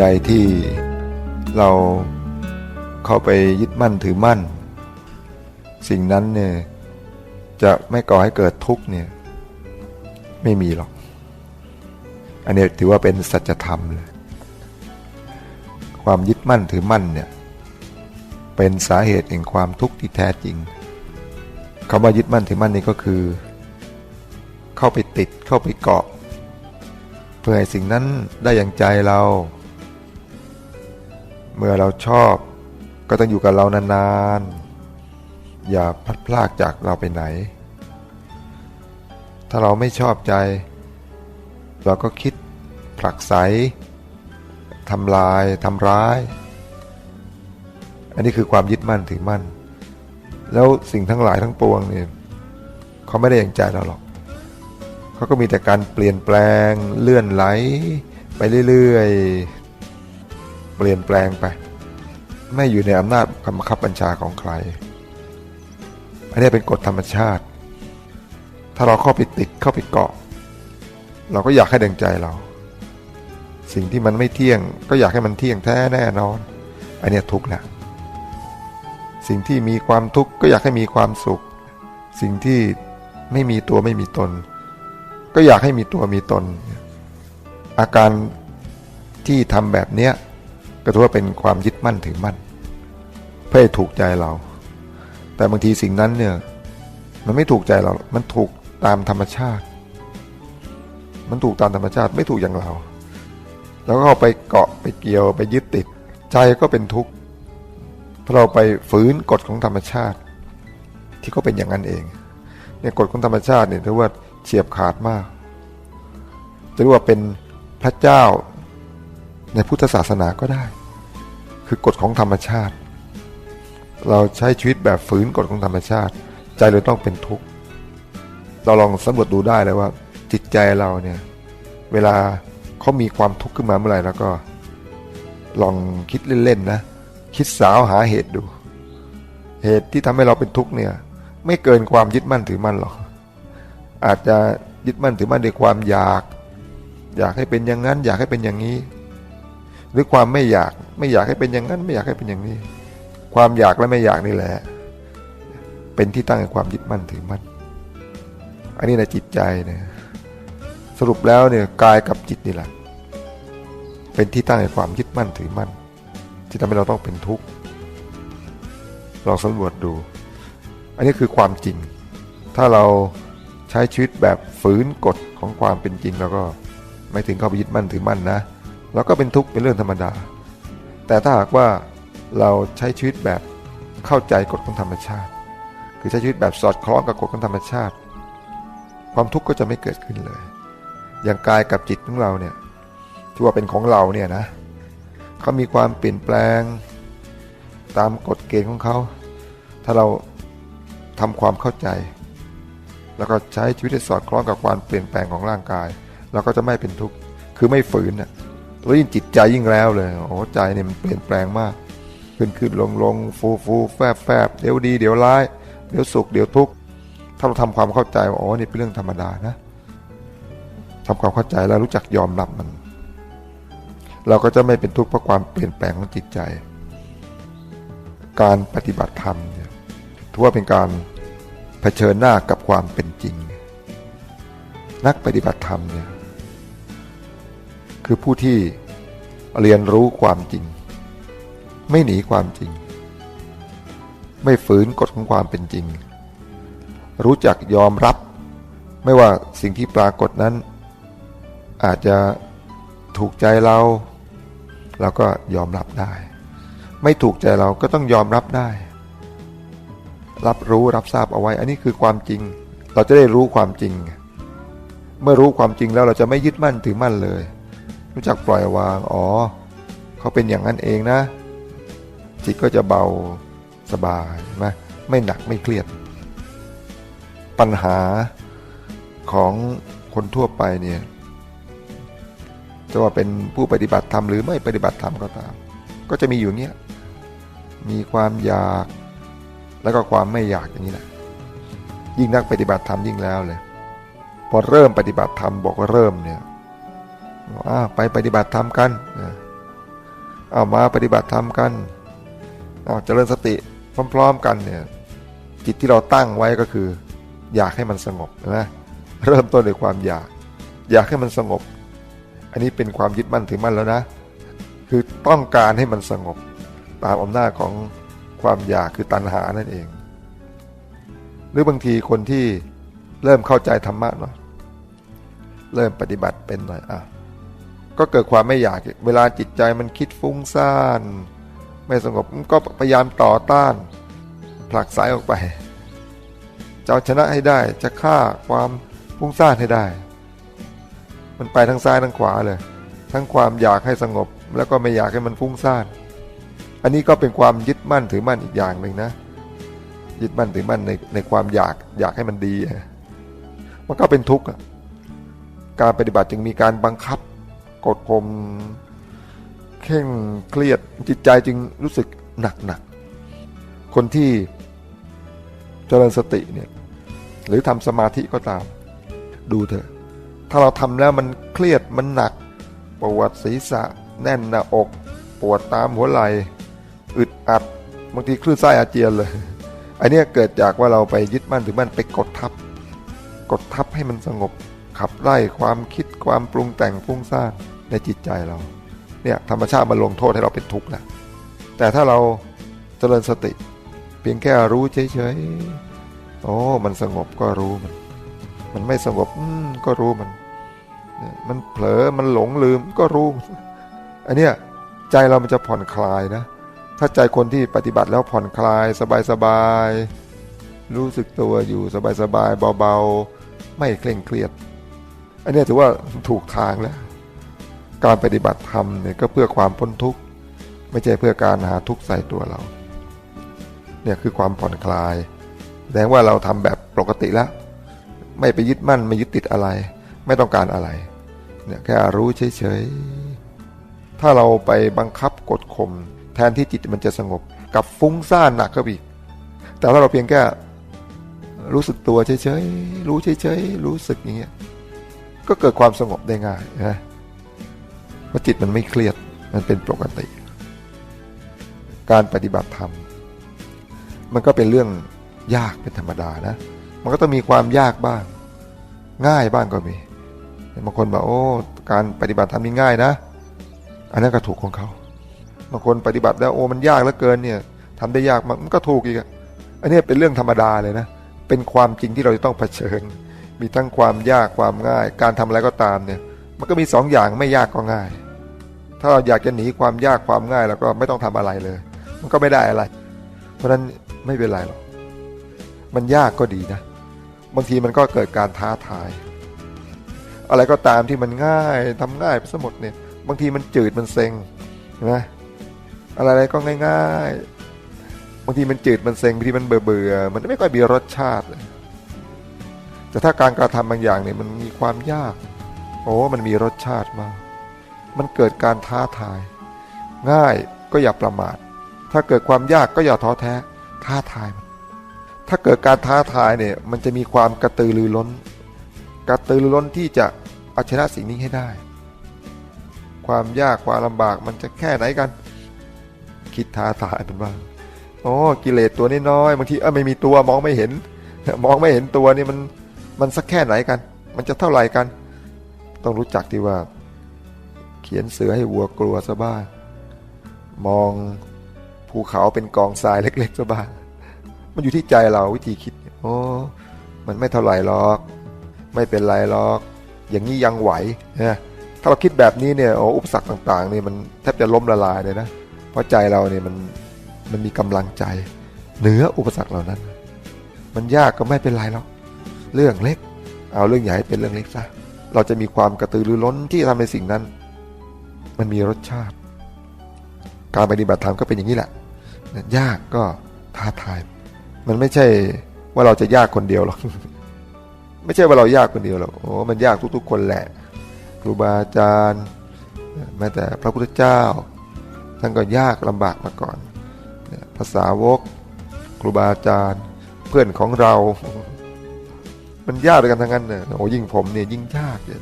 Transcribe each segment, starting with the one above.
ใดที่เราเข้าไปยึดมั่นถือมั่น สิ่งนั้นเนี่ยจะไม่ก่อให้เกิดทุกข์เนี่ยไม่มีหรอก อันนี้ถือว่าเป็นสัจธรรมเลยความยึดมั่นถือมั่นเนี่ยเป็นสาเหตุแห่งความทุกข์ที่แท้จริงคำว่ายึดมั่นถือมั่นนี่ก็คือ เข้าไปติดเข้าไปเกาะ เพื่อให้สิ่งนั้นได้อย่างใจเรา เมื่อเราชอบก็ต้องอยู่กับเรานานๆ อย่าพลัดพรากจากเราไปไหน ถ้าเราไม่ชอบใจ เราก็คิดผลักไสทำลายทำร้าย อันนี้คือความยึดมั่นถือมั่น แล้วสิ่งทั้งหลายทั้งปวงเนี่ยเขาไม่ได้อย่างใจเราหรอก เขาก็มีแต่การเปลี่ยนแปลงเลื่อนไหลไปเรื่อย เปลี่ยนแปลงไป ไม่อยู่ในอำนาจคำบัคับบัญชาของใครอันนี้เป็นกฎธรรมชาติ ถ้าเราเข้าไปติดเข้าไปเกาะ เราก็อยากให้ดังใจเรา สิ่งที่มันไม่เที่ยง ก็อยากให้มันเที่ยงแท้แน่นอน อันนี้ทุกข์แหละสิ่งที่มีความทุกข์ก็อยากให้มีความสุข สิ่งที่ไม่มีตัวไม่มีตน ก็อยากให้มีตัวมีตน อาการที่ทำแบบเนี้ย ก็ถือว่าเป็นความยึดมั่นถือมั่น เพื่อถูกใจเรา แต่บางทีสิ่งนั้นเนี่ยมันไม่ถูกใจเรา มันถูกตามธรรมชาติ มันถูกตามธรรมชาติไม่ถูกอย่างเรา แล้วก็ไปเกาะไปเกี่ยวไปยึดติด ใจก็เป็นทุกข์เพราะเราไปฝืนกฎของธรรมชาติ ที่เขาเป็นอย่างนั้นเองเนี่ยกฎของธรรมชาติเนี่ยถือว่าเฉียบขาดมาก จะเรียกว่าเป็นพระเจ้าในพุทธศาสนาก็ได้ คือกฎของธรรมชาติ เราใช้ชีวิตแบบฝืนกฎของธรรมชาติ ใจเราต้องเป็นทุกข์เราลองสำรวจดูได้เลยว่า จิตใจเราเนี่ยเวลาเขามีความทุกข์ขึ้นมาเมื่อไหร่แล้วก็ ลองคิดเล่นๆนะคิดสาวหาเหตุดู เหตุที่ทำให้เราเป็นทุกข์เนี่ย ไม่เกินความยึดมั่นถือมั่นหรอกอาจจะยึดมั่นถือมั่นด้วยความอยาก อยากให้เป็นอย่างนั้น อยากให้เป็นอย่างนี้ รือความไม่อยากไม่อยากให้เป็นอย่างนั้น ไม่อยากให้เป็นอย่างนี้ ความอยากและไม่อยากนี่แหละ เป็นที่ตั้งแห่งความยึดมั่นถือมั่นอันนี้ในจิตใจเนี่ยสรุปแล้วเนี่ยกายกับจิตนี่แหละเป็นที่ตั้งแห่งความยึดมั่นถือมั่น ที่ทำให้เราต้องเป็นทุกข์ลองสำรวจดู อันนี้คือความจริง ถ้าเราใช้ชีวิตแบบฝืนกฎของความเป็นจริง แล้วก็ไม่ถึงเข้าไปยึดมั่นถือมั่นนะ เราก็เป็นทุกข์เป็นเรื่องธรรมดา แต่ถ้าหากว่าเราใช้ชีวิตแบบเข้าใจกฎของธรรมชาติ คือใช้ชีวิตแบบสอดคล้องกับกฎของธรรมชาติ ความทุกข์ก็จะไม่เกิดขึ้นเลย อย่างกายกับจิตของเราเนี่ยที่ว่าเป็นของเราเนี่ยนะเขามีความเปลี่ยนแปลง ตามกฎเกณฑ์ของเขา ถ้าเราทำความเข้าใจ แล้วก็ใช้ชีวิตสอดคล้องกับความเปลี่ยนแปลงของร่างกาย เราก็จะไม่เป็นทุกข์ คือไม่ฝืนอะ แล้วยิ่งจิตใจยิ่งแล้วเลยโอ้ใจเนี่ยมันเปลี่ยนแปลงมาก ขึ้นขึ้นลงลงฟูฟูแฟบแฟบเดี๋ยวดี เดี๋ยวร้าย เดี๋ยวสุขเดี๋ยวทุกข์ถ้าเราทำความเข้าใจว่าอ๋อนี่เป็นเรื่องธรรมดานะทำความเข้าใจแล้วรู้จักยอมรับมัน เราก็จะไม่เป็นทุกข์เพราะความเปลี่ยนแปลงของจิตใจ การปฏิบัติธรรมเนี่ยถือว่าเป็นการเผชิญหน้ากับความเป็นจริง นักปฏิบัติธรรมเนี่ย คือผู้ที่เรียนรู้ความจริง ไม่หนีความจริง ไม่ฝืนกฎของความเป็นจริง รู้จักยอมรับ ไม่ว่าสิ่งที่ปรากฏนั้น อาจจะถูกใจเราเราก็ยอมรับได้ ไม่ถูกใจเราก็ต้องยอมรับได้ รับรู้รับทราบเอาไว้ อันนี้คือความจริง เราจะได้รู้ความจริง เมื่อรู้ความจริงแล้วเราจะไม่ยึดมั่นถือมั่นเลย รู้จักปล่อยวาง อ๋อ เขาเป็นอย่างนั้นเองนะ จิตก็จะเบาสบายไหมไม่หนักไม่เครียด ปัญหาของคนทั่วไปเนี่ยจะว่าเป็นผู้ปฏิบัติธรรมหรือไม่ปฏิบัติธรรมก็ตาม ก็จะมีอยู่เนี้ยมีความอยากแล้วก็ความไม่อยากอย่างนี้แหละยิ่งนักปฏิบัติธรรมยิ่งแล้วเลย พอเริ่มปฏิบัติธรรมบอกว่าเริ่มเนี่ย ไปปฏิบัติธรรมกันเอามาปฏิบัติธรรมกันเอาเจริญสติพร้อมๆกันเนี่ยจิตที่เราตั้งไว้ก็คือ อยากให้มันสงบนะเริ่มต้นด้วยความอยาก อยากให้มันสงบ อันนี้เป็นความยึดมั่นถือมั่นแล้วนะ คือต้องการให้มันสงบ ตามอำนาจของความอยากคือตัณหานั่นเอง หรือบางทีคนที่เริ่มเข้าใจธรรมะหน่อยเริ่มปฏิบัติเป็นหน่อยอะ ก็เกิดความไม่อยาก เวลาจิตใจมันคิดฟุ้งซ่าน ไม่สงบก็พยายามต่อต้าน ผลักสายออกไปจะเอาชนะให้ได้จะฆ่าความฟุ้งซ่านให้ได้ มันไปทั้งซ้ายทั้งขวาเลย ทั้งความอยากให้สงบ แล้วก็ไม่อยากให้มันฟุ้งซ่าน อันนี้ก็เป็นความยึดมั่นถือมั่นอีกอย่างหนึ่งนะ ยึดมั่นถือมั่นในในความอยากอยากให้มันดี มันก็เป็นทุกข์การปฏิบัติจึงมีการบังคับ กดข่มเข่งเครียดจิตใจจึงรู้สึกหนักหนักคนที่เจริญสติเนี่ยหรือทำสมาธิก็ตาม ดูเถอะ ถ้าเราทำแล้วมันเครียดมันหนัก ปวดศีรษะ แน่นหน้าอก ปวดตามหัวไหล่อึดอัดบางทีคลื่นไส้อาเจียนเลยอันเนี้ยเกิดจากว่าเราไปยึดมั่นถือมั่นไปกดทับ กดทับให้มันสงบขับไล่ความคิดความปรุงแต่งฟุ้งซ่าน ในจิตใจเราเนี่ยธรรมชาติมาลงโทษให้เราเป็นทุกข์แล้วแต่ถ้าเราเจริญสติ เพียงแค่รู้เฉยๆโอ้มันสงบก็รู้มัน มันไม่สงบอืมก็รู้มันเนี่ยมันเผลอมันหลงลืมก็รู้ อันเนี้ยใจเรามันจะผ่อนคลายนะ ถ้าใจคนที่ปฏิบัติแล้วผ่อนคลายสบายๆรู้สึกตัวอยู่สบายๆเบาๆ ไม่เคร่งเครียด อันเนี้ยถือว่าถูกทางแล้ว การปฏิบัติธรรมเนี่ยก็เพื่อความพ้นทุกข์ ไม่ใช่เพื่อการหาทุกข์ใส่ตัวเรา เนี่ยคือความผ่อนคลายแสดงว่าเราทำแบบปกติแล้วไม่ไปยึดมั่นไม่ยึดติดอะไร ไม่ต้องการอะไรเนี่ยแค่รู้เฉยๆถ้าเราไปบังคับกดข่มแทนที่จิตมันจะสงบกับฟุ้งซ่านหนักก็อีกแต่ถ้าเราเพียงแค่รู้สึกตัวเฉยๆรู้เฉยๆรู้สึกอย่างเงี้ยก็เกิดความสงบได้ง่ายนะ พราะจิตมันไม่เครียดมันเป็นปกติ การปฏิบัติธรรม มันก็เป็นเรื่องยากเป็นธรรมดานะ มันก็ต้องมีความยากบ้าง ง่ายบ้างก็มีบางคนบอกโอ้การปฏิบัติธรรมนี่ง่ายนะ อันนั้นก็ถูกของเขาบางคนปฏิบัติแล้วโอ้มันยากเหลือเกินเนี่ยทำได้ยากมันก็ถูกอีกอะอันนี้เป็นเรื่องธรรมดาเลยนะ เป็นความจริงที่เราจะต้องเผชิญ มีทั้งความยากความง่าย การทำอะไรก็ตามเนี่ย มันก็มีสองอย่างไม่ยากก็ง่าย ถ้าเราอยากจะหนีความยากความง่ายแล้วก็ไม่ต้องทำอะไรเลย มันก็ไม่ได้อะไร เพราะฉะนั้นไม่เป็นไรหรอกมันยากก็ดีนะ บางทีมันก็เกิดการท้าทาย อะไรก็ตามที่มันง่ายทำง่ายไปซะหมดเนี่ย บางทีมันจืดมันเซ็งเห็นไหมอะไรๆก็ง่ายๆบางทีมันจืดมันเซ็งบางทีมันเบื่อเบื่อๆมันไม่ค่อยมีรสชาติแต่ถ้าการกระทำบางอย่างเนี่ยมันมีความยาก โอ้มันมีรสชาติมาก มันเกิดการท้าทาย ง่ายก็อย่าประมาท ถ้าเกิดความยากก็อย่าท้อแท้ ท้าทายมัน ถ้าเกิดการท้าทายเนี่ยมันจะมีความกระตือรือร้น กระตือรือร้นที่จะเอาชนะสิ่งนี้ให้ได้ ความยากความลำบากมันจะแค่ไหนกัน คิดท้าทายเป็นบ้างโอ้กิเลสตัวน้อยๆบางทีเออไม่มีตัวมองไม่เห็น มองไม่เห็นตัวนี่มันมันสักแค่ไหนกัน มันจะเท่าไหร่กัน ต้องรู้จักที่ว่า เขียนเสือให้วัวกลัวซะบ้าง มองภูเขาเป็นกองทรายเล็กๆซะบ้าง มันอยู่ที่ใจเราวิธีคิด โอ้ มันไม่เท่าไหร่หรอก ไม่เป็นไรหรอก อย่างนี้ยังไหวนะถ้าเราคิดแบบนี้เนี่ยโอ้อุปสรรคต่างๆนี่มันแทบจะล้มละลายเลยนะ เพราะใจเราเนี่ยมันมันมีกำลังใจ เหนืออุปสรรคเหล่านั้น มันยากก็ไม่เป็นไรหรอกเรื่องเล็ก เอาเรื่องใหญ่เป็นเรื่องเล็กซะเราจะมีความกระตือรือร้นที่จะทำในสิ่งนั้น มันมีรสชาติ การปฏิบัติธรรมก็เป็นอย่างนี้แหละ ยากก็ท้าทาย มันไม่ใช่ว่าเราจะยากคนเดียวหรอก ไม่ใช่ว่าเรายากคนเดียวหรอก โอ้ มันยากทุกๆ คนแหละ ครูบาอาจารย์ แม้แต่พระพุทธเจ้า ท่านก็ยากลำบากมาก่อน ภาษาวก ครูบาอาจารย์ เพื่อนของเรา มันยากด้วยกันทั้งนั้นเนี่ยโอ้ยิ่งผมเนี่ยยิ่งยากเลย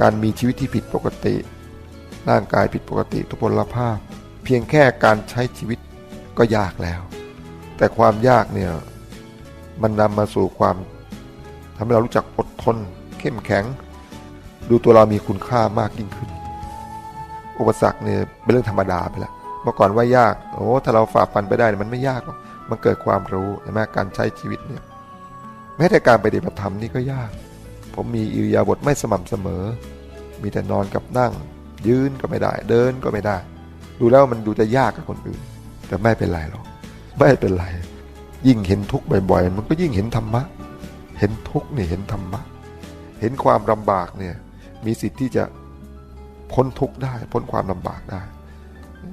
การมีชีวิตที่ผิดปกติ ร่างกายผิดปกติทุพพลภาพ เพียงแค่การใช้ชีวิตก็ยากแล้ว แต่ความยากเนี่ยมันนำมาสู่ความทำให้เรารู้จักอดทน เข้มแข็ง ดูตัวเรามีคุณค่ามากยิ่งขึ้น อุปสรรคเนี่ยเป็นเรื่องธรรมดาไปล้วเมื่อก่อนว่ายากโอ้ถ้าเราฝ่าฟันไปได้เนี่ยมันไม่ยากหรอกมันเกิดความรู้ใช่ไหมการใช้ชีวิตเนี่ยแม้แต่การปฏิบัติธรรมนี่ก็ยาก ผมมีอิริยาบถไม่สม่ำเสมอ มีแต่นอนกับนั่ง ยืนก็ไม่ได้ เดินก็ไม่ได้ ดูแล้วมันดูจะยากกับคนอื่น แต่ไม่เป็นไรหรอกไม่เป็นไร ยิ่งเห็นทุกข์บ่อยๆ มันก็ยิ่งเห็นธรรมะ เห็นทุกข์นี่เห็นธรรมะ เห็นความลำบากเนี่ยมีสิทธิ์ที่จะพ้นทุกข์ได้ พ้นความลำบากได้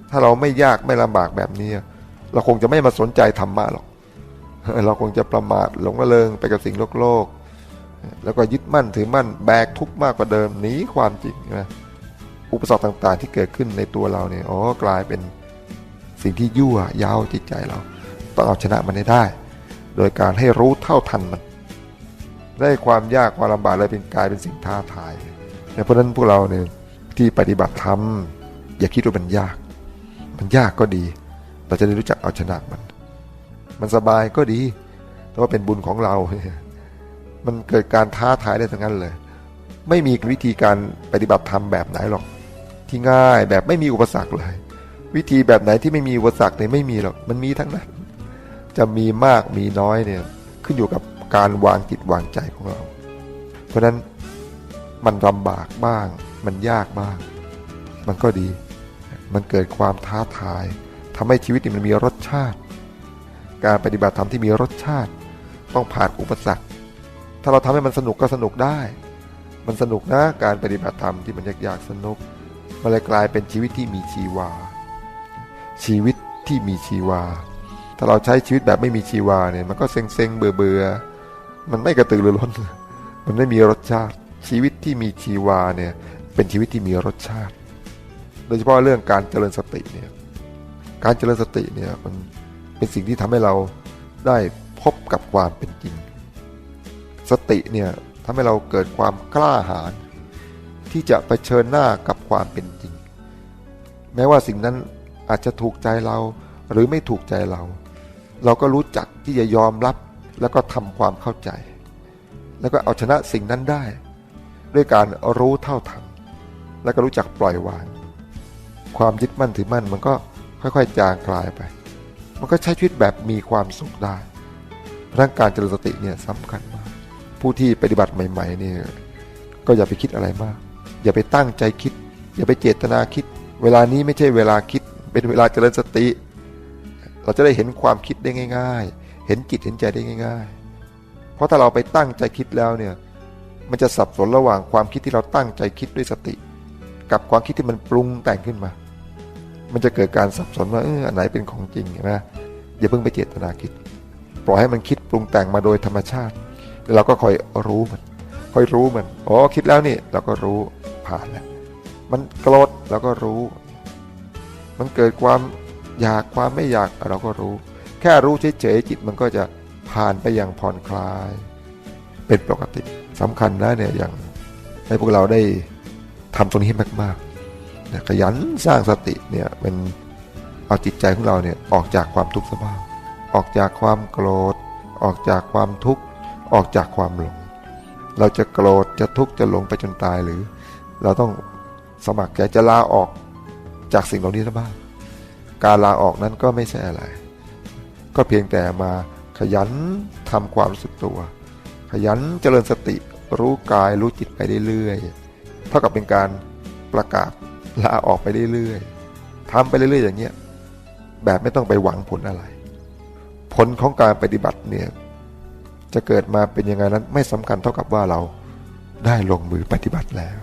ถ้าเราไม่ยากไม่ลำบากแบบนี้ เราคงจะไม่มาสนใจธรรมะหรอก เราคงจะประมาทหลงระเริงไปกับสิ่งโลกโลก แล้วก็ยึดมั่นถือมั่นแบกทุกข์มากกว่าเดิมหนีความจริงนะ อุปสรรคต่างๆ ที่เกิดขึ้นในตัวเราเนี่ย อ๋อ กลายเป็นสิ่งที่ยั่วย้าวจิตใจเรา ต้องเอาชนะมันให้ได้ โดยการให้รู้เท่าทันมัน ได้ความยากความลำบากเลยเป็นกลายเป็นสิ่งท้าทายเพราะฉะนั้นพวกเราเนี่ยที่ปฏิบัติธรรมอย่าคิดว่ามันยาก มันยากก็ดี เราจะได้รู้จักเอาชนะมัน มันสบายก็ดี แต่ว่าเป็นบุญของเรา มันเกิดการท้าทายได้ทั้งนั้นเลย ไม่มีวิธีการปฏิบัติธรรมแบบไหนหรอก ที่ง่ายแบบไม่มีอุปสรรคเลย วิธีแบบไหนที่ไม่มีอุปสรรคเนี่ยไม่มีหรอกมันมีทั้งนั้น จะมีมากมีน้อยเนี่ยขึ้นอยู่กับการวางจิตวางใจของเรา เพราะนั้นมันลำบากบ้าง มันยากบ้าง มันก็ดี มันเกิดความท้าทายทำให้ชีวิตมันมีรสชาติ การปฏิบัติธรรมที่มีรสชาติ ต้องผ่านอุปสรรค ถ้าเราทำให้มันสนุกก็สนุกได้ มันสนุกนะการปฏิบัติธรรมที่มันยากๆสนุก มันเลยกลายเป็นชีวิตที่มีชีวา ชีวิตที่มีชีวา ถ้าเราใช้ชีวิตแบบไม่มีชีวาเนี่ย มันก็เซ็งๆเบื่อเบื่อมันไม่กระตือรือร้น มันไม่มีรสชาติ ชีวิตที่มีชีวาเนี่ย เป็นชีวิตที่มีรสชาติ โดยเฉพาะเรื่องการเจริญสติเนี่ย การเจริญสติเนี่ยมันเป็นสิ่งที่ทำให้เราได้พบกับความเป็นจริง สติเนี่ยทำให้เราเกิดความกล้าหาญ ที่จะไปเผชิญหน้ากับความเป็นจริง แม้ว่าสิ่งนั้นอาจจะถูกใจเราหรือไม่ถูกใจเรา เราก็รู้จักที่จะยอมรับแล้วก็ทำความเข้าใจ แล้วก็เอาชนะสิ่งนั้นได้ ด้วยการรู้เท่าทันแล้วก็รู้จักปล่อยวาง ความยึดมั่นถือมั่นมันก็ค่อยๆ จางคลายไป มันก็ใช้ชีวิตแบบมีความสุขได้ร่างการเจริญสติเนี่ยสำคัญมาก ผู้ที่ปฏิบัติใหม่ๆเนี่ยก็อย่าไปคิดอะไรมาก อย่าไปตั้งใจคิด อย่าไปเจตนาคิด เวลานี้ไม่ใช่เวลาคิด เป็นเวลาเจริญสติ เราจะได้เห็นความคิดได้ง่าย ๆ เห็นจิตเห็นใจได้ง่าย ๆ เพราะถ้าเราไปตั้งใจคิดแล้วเนี่ยมันจะสับสนระหว่างความคิดที่เราตั้งใจคิดด้วยสติ กับความคิดที่มันปรุงแต่งขึ้นมา มันจะเกิดการสับสนว่าเอออันไหนเป็นของจริงใช่ไหมอย่าเพิ่งไปเจตนาคิด ปล่อยให้มันคิดปรุงแต่งมาโดยธรรมชาติ แล้วเราก็คอยรู้มัน คอยรู้มัน อ๋อคิดแล้วนี่เราก็รู้ ผ่านแล้วมันโกรธเราก็รู้ มันเกิดความอยากความไม่อยากเราก็รู้ แค่รู้เฉยๆจิตมันก็จะผ่านไปอย่างผ่อนคลาย เป็นปกติสำคัญนะเนี่ยอย่างให้พวกเราได้ทำตรงนี้ให้มากๆเนี่ยขยันสร้างสติเนี่ยเป็นเอาจิตใจของเราเนี่ยออกจากความทุกข์สบ้างออกจากความโกรธ ออกจากความทุกข์ ออกจากความหลง เราจะโกรธจะทุกข์จะหลงไปจนตายหรือ เราต้องสมัครใจจะลาออกจากสิ่งเหล่านี้ซะบ้างการลาออกนั้นก็ไม่ใช่อะไร ก็เพียงแต่มาขยันทำความรู้สึกตัว ขยันเจริญสติรู้กายรู้จิตไปเรื่อยๆเท่ากับเป็นการประกาศลาออกไปเรื่อยๆทำไปเรื่อยๆ อย่างเงี้ยแบบไม่ต้องไปหวังผลอะไร ผลของการปฏิบัติเนี่ยจะเกิดมาเป็นยังไงนั้นไม่สำคัญเท่ากับว่าเราได้ลงมือปฏิบัติแล้ว